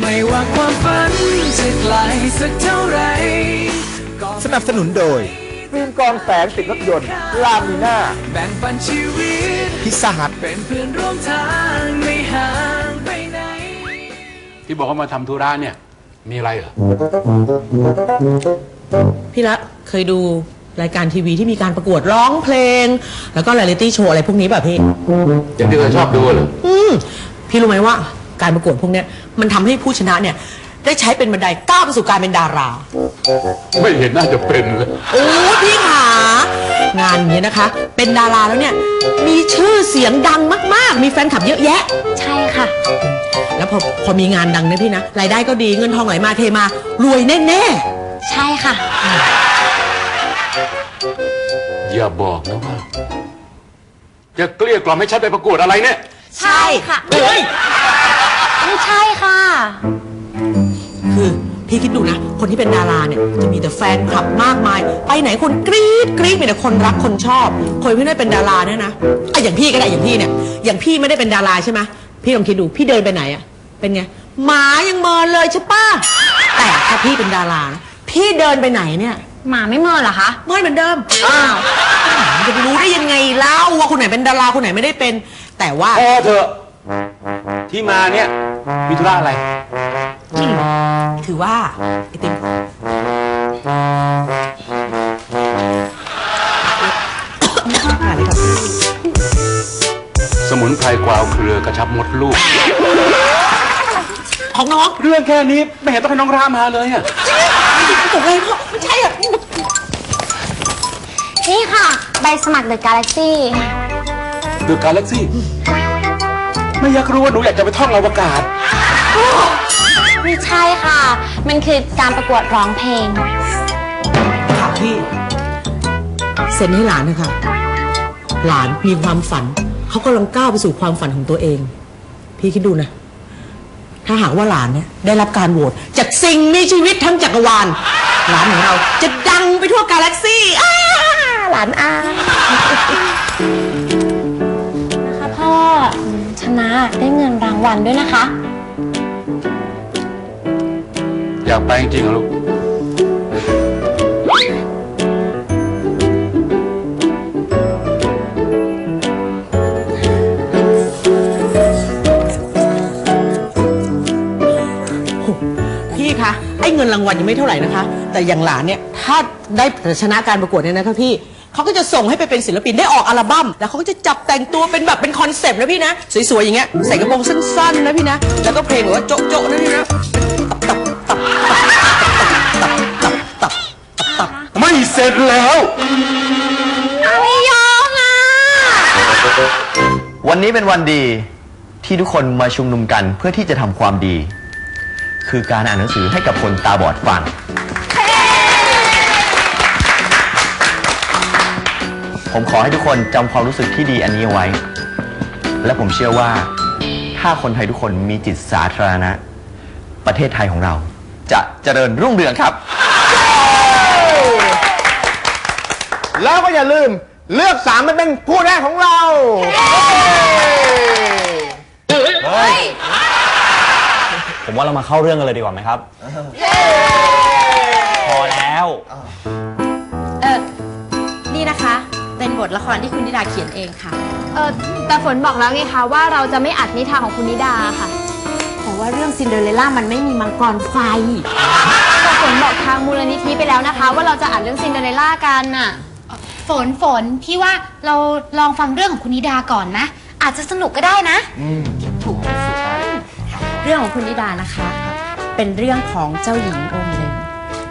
ไม่ว่าความฝันจะไกลสักเท่าไหรก็สนับสนุนโดยฟิล์มกรองแสงติดรถยนต์ลามิน่าแบ่งปันชีวิตพิซซ่าฮัทเป็นเพื่อนร่วมทางไม่ห่างไปไหนที่บอกว่ามาทำธุระเนี่ย มีอะไรเหรอ พี่ละเคยดูรายการทีวีที่มีการประกวดร้องเพลง แล้วก็เรียลิตี้โชว์อะไรพวกนี้แบบพี่อย่างที่เธอชอบดูเหรอ อืมพี่รู้ไหมว่า การประกวดพวกเนี้ยมันทำให้ผู้ชนะเนี่ยได้ใช้เป็นบันไดก้าวไปสู่การเป็นดารา ไม่เห็นน่าจะเป็นเลย โอ้พี่ขางานเนี้ยนะคะ เป็นดาราแล้วเนี่ย มีชื่อเสียงดังมาก ๆ มีแฟนคลับเยอะแยะ ใช่ค่ะ แล้วพอพอมีงานดังนะพี่นะ รายได้ก็ดีเงินทองไหลมาเทมา รวยแน่ ใช่ค่ะ อย่าบอกนะว่า จะเกลี้ยกล่อมให้ฉันไปประกวดอะไรเนี่ยๆใช่ค่ะเฮ้ยไม่ ใช่ค่ะ คือพี่คิดดูนะ คนที่เป็นดาราเนี่ยจะมีแต่แฟนคลับมากมาย ไปไหนคนกรี๊ดกรี๊ดมีแต่คนรักคนชอบ คนที่ไม่ได้เป็นดาราเนี่ยนะอะอย่างพี่ก็ได้อย่างพี่เนี่ย อย่างพี่ไม่ได้เป็นดาราใช่ไหมพี่ลองคิดดูพี่เดินไปไหนอะเป็นไงหมายังเมินเลยใช่ปะแต่ถ้าพี่เป็นดารานะพี่เดินไปไหนเนี่ยหมาไม่เมินเหรอคะ เมินเหมือนเดิมอ้าวจะไปรู้ได้ยังไงเล่าว่าคนไหนเป็นดาราคนไหนไม่ได้เป็น แต่ว่า พอเถอะที่มาเนี่ย มีธุระอะไร ถือว่าไอติมอะไรครับสมุนไพรกวาวเครือกระชับมดลูก ของน้องเรื่องแค่นี้ไม่เห็นต้องให้น้องรามาเลยอะตกเลยพ่อไม่ใช่อะนี่ค่ะ ใบสมัครเดอะกาแล็กซี่ เดอะกาแล็กซี่ ไม่อยากรู้ว่าหนูอยากจะไปท่องอวกาศ ไม่ใช่ค่ะ มันคือการประกวดร้องเพลง ค่ะพี่เซ็นให้หลานนะคะ หลานมีความฝัน เขากำลังก้าวไปสู่ความฝันของตัวเอง พี่คิดดูนะ ถ้าหากว่าหลานเนี่ยได้รับการโหวตจากสิ่งมีชีวิตทั้งจักรวาล หลานของเราจะดังไปทั่วกาแล็กซี่อ้าหลานอา ได้เงินรางวัลด้วยนะคะ อยากไปจริงๆเหรอลูก พี่คะไอ้เงินรางวัลยังไม่เท่าไหร่นะคะ แต่อย่างหลานเนี่ยถ้าได้ชนะการประกวดเนี่ยนะคะพี่ เขาก็จะส่งให้ไปเป็นศิลปินได้ออกอัลบั้มแล้วเขาก็จะจับแต่งตัวเป็นแบบเป็นคอนเซปต์นะพี่นะ สวยๆอย่างเงี้ยใส่กระโปรงสั้นๆนะพี่นะ แล้วก็เพลงแบบว่าโจ๊ะๆนะพี่นะไม่เสร็จแล้วไม่ยอมอะวันนี้เป็นวันดีที่ทุกคนมาชุมนุมกันเพื่อที่จะทำความดี คือการอ่านหนังสือให้กับคนตาบอดฟัง ผมขอให้ทุกคนจำความรู้สึกที่ดีอันนี้เอาไว้ และผมเชื่อว่า ถ้าคนไทยทุกคนมีจิตสาธารณะ ประเทศไทยของเรา จะเจริญรุ่งเรืองครับ แล้วก็อย่าลืมเลือกสามมันเป็นผู้แรกของเราผมว่าเรามาเข้าเรื่องกันเลยดีกว่าไหมครับ พอแล้ว เออนี่นะคะ เป็นบทละครที่คุณนิดาเขียนเองค่ะ เออแต่ฝนบอกแล้วไงคะว่าเราจะไม่อัดนิทานของคุณนิดาค่ะ แต่ว่าเรื่องซินเดอเรลล่ามันไม่มีมังกรไฟ แต่ฝนบอกทางมูลนิธิไปแล้วนะคะ ว่าเราจะอัดเรื่องซินเดอเรลล่ากันน่ะ ฝนฝนพี่ว่าเราลองฟังเรื่องของคุณนิดาก่อนนะ อาจจะสนุกก็ได้นะเรื่องของคุณนิดานะคะ เป็นเรื่องของเจ้าหญิงองค์หนึ่ง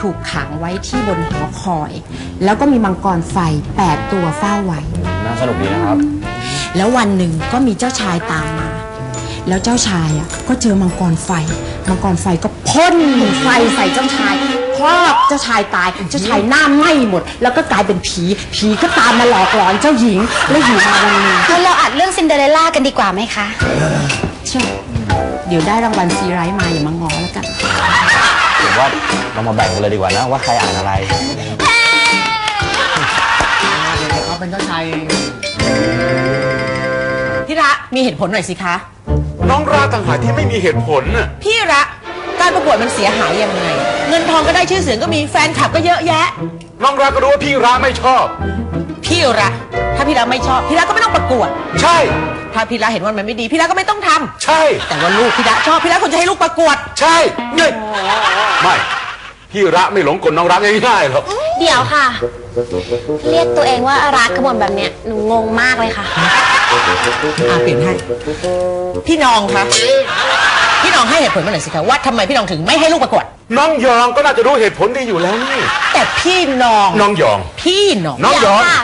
ถูกขังไว้ที่บนหอคอย แล้วก็มีมังกรไฟ 8 ตัวเฝ้าไว้ น่าสนุกดีนะครับ แล้ววันหนึ่งก็มีเจ้าชายตามมา แล้วเจ้าชายอะก็เจอมังกรไฟ มังกรไฟก็พ่นไฟใส่เจ้าชายครอบเจ้าชายตาย เจ้าชายหน้าไหม้หมด แล้วก็กลายเป็นผี ผีก็ตามมาหลอกหลอนเจ้าหญิง แล้วอยู่มาวันหนึ่งเราเราอัดเรื่องซินเดอเรลล่ากันดีกว่าไหมคะ เชื่อเดี๋ยวได้รางวัลซีไรต์มาอย่ามางอแล้ วกันผมว่าเรามาแบ่งกันเลยดีกว่านะว่าใครอ่านอะไรพี่ระมีเหตุผลหน่อยสิคะ น้องราต่างหากที่ไม่มีเหตุผลน่ะพี่ระประกวดมันเสียหายยังไง เงินทองก็ได้ชื่อเสียงก็มีแฟนคลับก็เยอะแยะ น้องรักก็รู้ว่าพี่รักไม่ชอบ พี่ระถ้าพี่ระไม่ชอบ พี่ระก็ไม่ต้องประกวด ใช่ ถ้าพี่ระเห็นว่ามันไม่ดี พี่ระก็ไม่ต้องทำใช่ แต่ว่าลูกพี่ระชอบพี่ระควรจะให้ลูกประกวด ใช่เนี่ยไม่พี่รักไม่หลงกลน้องรักง่ายๆหรอกเดี๋ยวค่ะ เรียกตัวเองว่ารักขบวนแบบเนี้ยหนูงงมากเลยค่ะอาเปลี่ยนให้ พี่น้องคะพี่น้องให้เหตุผลมาหน่อยสิคะว่าทำไมพี่น้องถึงไม่ให้ลูกประกวด น้องยองก็น่าจะรู้เหตุผลดีอยู่แล้วนี่แต่พี่น้อง น้องยอง พี่น้อง น้องยอง ค่ะ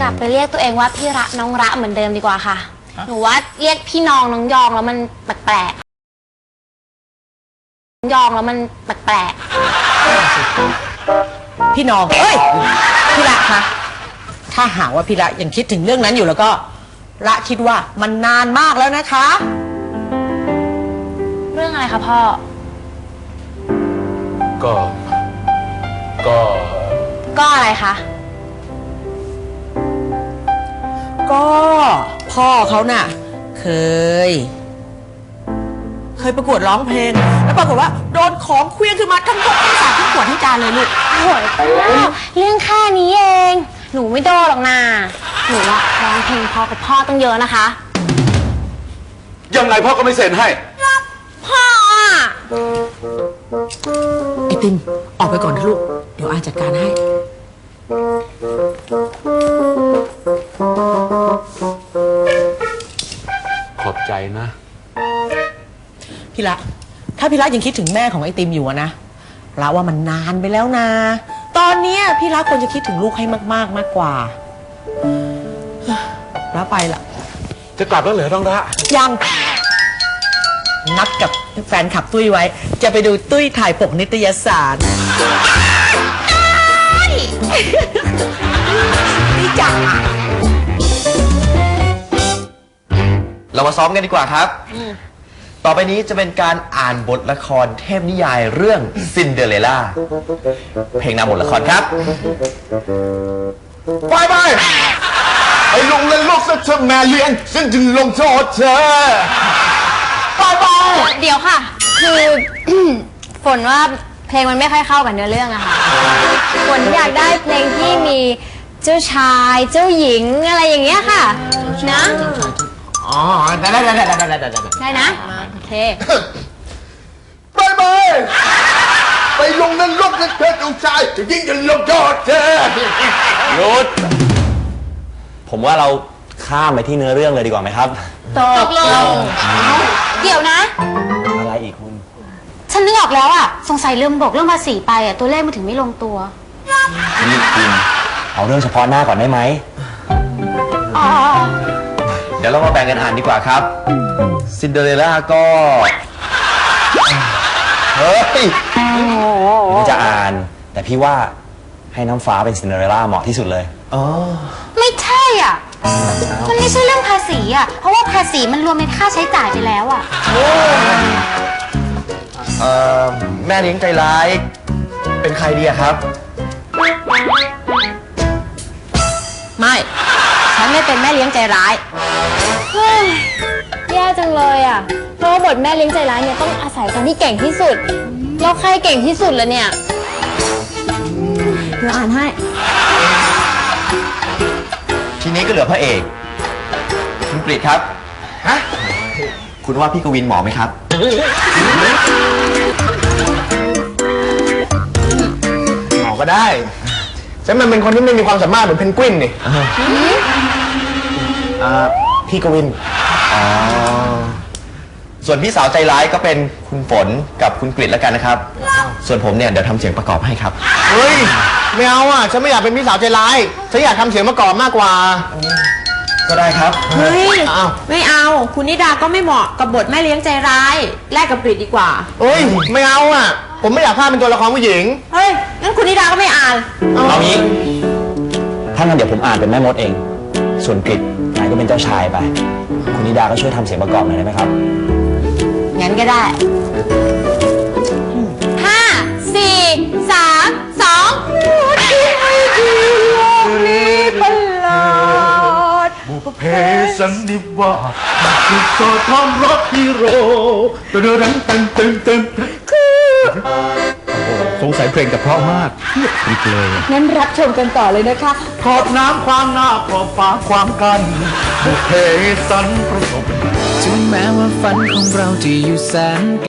กลับไปเรียกตัวเองว่าพี่ระน้องระเหมือนเดิมดีกว่าค่ะ หนูว่าเรียกพี่น้องน้องยองแล้วมันแปลกๆยองแล้วมันแปลกๆพี่น้องเอ้ยพี่ละคะถ้าหากว่าพี่ละยังคิดถึงเรื่องนั้นอยู่แล้วก็ ละคิดว่ามันนานมากแล้วนะคะเรื่องอะไรคะพ่อ ก็ ก็ ก็อะไรคะ ก็พ่อเขาน่ะ เคย เคยประกวดร้องเพลง แล้วปรากฏว่าโดนของเคลี้ยงขึ้นมาทั้งหมดทั้งสามทั้งขวดทั้งจานเลยลูกโอ้ยเรื่องแค่นี้เอง หนูไม่โดนหรอกนาหนูอะร้องเพลงพอกับพ่อตั้งเยอะนะคะ ยังไงพ่อก็ไม่เซ็นให้ พ่ออะไอติมออกไปก่อนเถอะลูก เดี๋ยวอาจัดการให้ ใจนะ พี่ละ ถ้าพี่ละยังคิดถึงแม่ของไอติมอยู่อะนะละว่ามันนานไปแล้วนะ ตอนเนี้ยพี่ละควรจะคิดถึงลูกให้มากๆมากกว่าละไปละจะกลับแล้วเหรอน้องระยัง นัดกับแฟนขับตุ้ยไว้ จะไปดูตุ้ยถ่ายปกนิตยสารนี่จัง เรามาซ้อมกันดีกว่าครับ ต่อไปนี้จะเป็นการอ่านบทละครเทพนิยายเรื่องซินเดอเรลล่า เพลงนำบทละครครับ ไปไปไปลงเล่นโลกสักเธอแม่เลี้ยงฉันจะลงโทษเธอไปไปเดี๋ยวค่ะ คือ ฝนว่าเพลงมันไม่ค่อยเข้ากับเนื้อเรื่องอะค่ะฝนอยากได้เพลงที่มีเจ้าชายเจ้าหญิงอะไรอย่างเงี้ยค่ะ นะอ๋อ ได้ได้ได้ได้ได้ได้ได้ได้นะ โอเคไปไปไปลงเล่นโลกสักเธอต้องชายจะยิ่งจะลงโทษเธอหยุดผมว่าเราข้ามไปที่เนื้อเรื่องเลยดีกว่าไหมครับ ตกลงเดี๋ยวนะ อะไรอีกคุณ ฉันนึกออกแล้วอะสงสัยลืมบอกเรื่องภาษีไปอะตัวเลขมันถึงไม่ลงตัว นี่คุณเอาเรื่องเฉพาะหน้าก่อนได้ไหมอ๋อเดี๋ยวเรามาแบ่งกันอ่านดีกว่าครับ ซินเดอเรลล่าก็ เฮ้ยผมจะอ่าน แต่พี่ว่าให้น้ำฟ้าเป็นซินเดอเรลล่าเหมาะที่สุดเลย อ๋อ ไม่ใช่อะ มันไม่ใช่เรื่องภาษีอะ เพราะว่าภาษีมันรวมในค่าใช้จ่ายไปแล้วอะ เอ่อ แม่เลี้ยงใจร้าย เป็นใครดีอะครับ ไม่ ฉันไม่เป็นแม่เลี้ยงใจร้าย เฮ้ยแย่จังเลยอะ เพราะว่าบทแม่เลี้ยงใจร้ายเนี่ยต้องอาศัยคนที่เก่งที่สุด แล้วใครเก่งที่สุดล่ะเนี่ย เดี๋ยวอ่านให้ ทีนี้ก็เหลือพระเอกคุณกฤษครับฮะคุณว่าพี่กวินหมอไหมครับ หมอก็ได้ฉันมันเป็นคนที่ไม่มีความสามารถเหมือนเพนกวินนี่อ่า พี่กวิน อ๋อ ส่วนพี่สาวใจร้ายก็เป็นคุณฝนกับคุณกฤษแล้วกันนะครับ ส่วนผมเนี่ยเดี๋ยวทำเสียงประกอบให้ครับ เฮ้ย ไม่เอาอะ ฉันไม่อยากเป็นพี่สาวใจร้าย ฉันอยากทำเสียงมากรอบมากกว่า ก็ได้ครับ เฮ้ย อ้าว ไม่เอา คุณนิดาก็ไม่เหมาะกับบทแม่เลี้ยงใจร้าย แลกกับปริดดีกว่า เฮ้ย ไม่เอาอะ ผมไม่อยากพลาดเป็นตัวละครผู้หญิง เฮ้ย งั้นคุณนิดาก็ไม่อ่าน เอางี้ ถ้างั้นเดี๋ยวผมอ่านเป็นแม่มดเอง ส่วนกริดนายก็เป็นเจ้าชายไป คุณนิดาก็ช่วยทำเสียงประกอบหน่อยได้ไหมครับ งั้นก็ได้ห้าสี่สามสองบุพเพสันนิวาสสุดสอดทอมรถฮีโร่เต็มเต็มเต็มเต็มเต็ม สงสัยเพลงจะเพราะมากเทียบอีกเลยงั้นรับชมกันต่อเลยนะคะ ขอบน้ำควางหน้าขอบฟ้าควางกันบุพเพสันประสบ ถึงแม้ว่าฝันของเราจะอยู่แสน